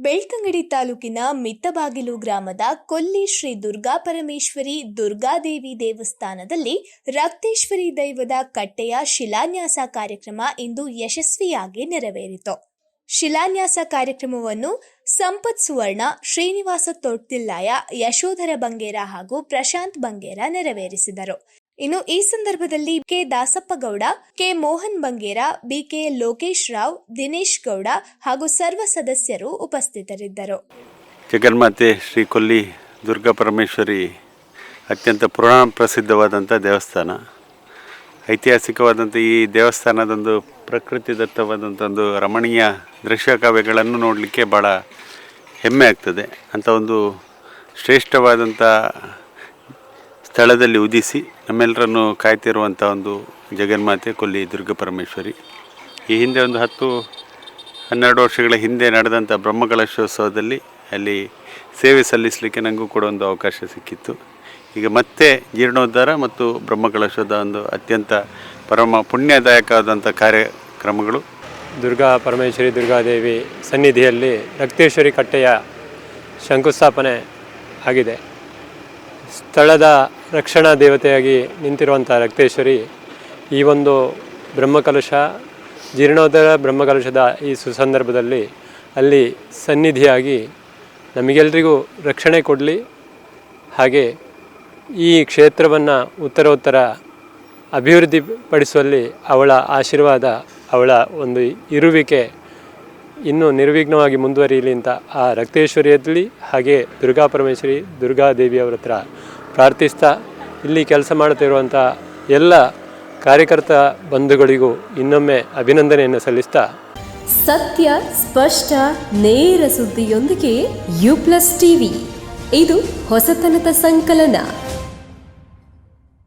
ಬೆಳ್ತಂಗಡಿ ತಾಲೂಕಿನ ಮಿತ್ತಬಾಗಿಲು ಗ್ರಾಮದ ಕೊಲ್ಲಿ ಶ್ರೀ ದುರ್ಗಾ ಪರಮೇಶ್ವರಿ ದುರ್ಗಾದೇವಿ ದೇವಸ್ಥಾನದಲ್ಲಿ ರಕ್ತೇಶ್ವರಿ ದೈವದ ಕಟ್ಟೆಯ ಶಿಲಾನ್ಯಾಸ ಕಾರ್ಯಕ್ರಮ ಇಂದು ಯಶಸ್ವಿಯಾಗಿ ನೆರವೇರಿತು. ಶಿಲಾನ್ಯಾಸ ಕಾರ್ಯಕ್ರಮವನ್ನು ಸಂಪತ್ ಸುವರ್ಣ, ಶ್ರೀನಿವಾಸ ತೊಟ್ಟಿಲ್ಲಾಯ ಯಶೋಧರ ಬಂಗೇರ ಹಾಗೂ ಪ್ರಶಾಂತ್ ಬಂಗೇರ ನೆರವೇರಿಸಿದರು. ಇನ್ನು ಈ ಸಂದರ್ಭದಲ್ಲಿ K Dasappa Gowda K Mohan Bangera, B K Lokesh Rao, Dinesh Gowda ಹಾಗೂ ಸರ್ವ ಸದಸ್ಯರು ಉಪಸ್ಥಿತರಿದ್ದರು. ಜಗನ್ಮಾತೆ ಶ್ರೀ ಕೊಲ್ಲಿ ದುರ್ಗಾ ಪರಮೇಶ್ವರಿ ಅತ್ಯಂತ ಪುರಾಣ ಪ್ರಸಿದ್ಧವಾದಂಥ ದೇವಸ್ಥಾನ. ಐತಿಹಾಸಿಕವಾದಂಥ ಈ ದೇವಸ್ಥಾನದೊಂದು ಪ್ರಕೃತಿದತ್ತವಾದಂಥ ಒಂದು ರಮಣೀಯ ದೃಶ್ಯ ಕಾವ್ಯಗಳನ್ನು ನೋಡಲಿಕ್ಕೆ ಭಾಳ ಹೆಮ್ಮೆ ಆಗ್ತದೆ. ಅಂಥ ಒಂದು ಶ್ರೇಷ್ಠವಾದಂಥ ಸ್ಥಳದಲ್ಲಿ ಉದಿಸಿ ನಮ್ಮೆಲ್ಲರನ್ನು ಕಾಯ್ತಿರುವಂಥ ಒಂದು ಜಗನ್ಮಾತೆ ಕೊಲ್ಲಿ ದುರ್ಗಾ ಪರಮೇಶ್ವರಿ. ಈ ಹಿಂದೆ ಒಂದು ಹತ್ತು ಹನ್ನೆರಡು ವರ್ಷಗಳ ಹಿಂದೆ ನಡೆದಂಥ ಬ್ರಹ್ಮಕಲಶೋತ್ಸವದಲ್ಲಿ ಅಲ್ಲಿ ಸೇವೆ ಸಲ್ಲಿಸಲಿಕ್ಕೆ ನನಗೂ ಕೂಡ ಒಂದು ಅವಕಾಶ ಸಿಕ್ಕಿತ್ತು. ಈಗ ಮತ್ತೆ ಜೀರ್ಣೋದ್ಧಾರ ಮತ್ತು ಬ್ರಹ್ಮಕಲಶದ ಒಂದು ಅತ್ಯಂತ ಪರಮ ಪುಣ್ಯದಾಯಕವಾದಂಥ ಕಾರ್ಯಕ್ರಮಗಳು. ದುರ್ಗಾ ಪರಮೇಶ್ವರಿ ದುರ್ಗಾದೇವಿ ಸನ್ನಿಧಿಯಲ್ಲಿ ರಕ್ತೇಶ್ವರಿ ಕಟ್ಟೆಯ ಶಂಕುಸ್ಥಾಪನೆ ಆಗಿದೆ. ಸ್ಥಳದ ರಕ್ಷಣಾ ದೇವತೆಯಾಗಿ ನಿಂತಿರುವಂಥ ರಕ್ತೇಶ್ವರಿ ಈ ಒಂದು ಬ್ರಹ್ಮಕಲಶ ಜೀರ್ಣೋದ್ಧಾರ ಬ್ರಹ್ಮಕಲಶದ ಈ ಸುಸಂದರ್ಭದಲ್ಲಿ ಅಲ್ಲಿ ಸನ್ನಿಧಿಯಾಗಿ ನಮಗೆಲ್ರಿಗೂ ರಕ್ಷಣೆ ಕೊಡಲಿ. ಹಾಗೆ ಈ ಕ್ಷೇತ್ರವನ್ನು ಉತ್ತರೋತ್ತರ ಅಭಿವೃದ್ಧಿಪಡಿಸುವಲ್ಲಿ ಅವಳ ಆಶೀರ್ವಾದ, ಅವಳ ಒಂದು ಇರುವಿಕೆ ಇನ್ನೂ ನಿರ್ವಿಘ್ನವಾಗಿ ಮುಂದುವರಿಯಲಿ ಅಂತ ಆ ರಕ್ತೇಶ್ವರಿಯಲ್ಲಿ ಹಾಗೆ ದುರ್ಗಾ ಪರಮೇಶ್ವರಿ ದುರ್ಗಾದೇವಿಯವರ ಹತ್ರ ಪ್ರಾರ್ಥಿಸ್ತಾ ಇಲ್ಲಿ ಕೆಲಸ ಮಾಡುತ್ತಿರುವಂಥ ಎಲ್ಲ ಕಾರ್ಯಕರ್ತ ಬಂಧುಗಳಿಗೂ ಇನ್ನೊಮ್ಮೆ ಅಭಿನಂದನೆಯನ್ನು ಸಲ್ಲಿಸ್ತಾ. ಸತ್ಯ, ಸ್ಪಷ್ಟ, ನೇರ ಸುದ್ದಿಯೊಂದಿಗೆ ಯು ಪ್ಲಸ್ ಟಿವಿ. ಇದು ಹೊಸತನದ ಸಂಕಲನ.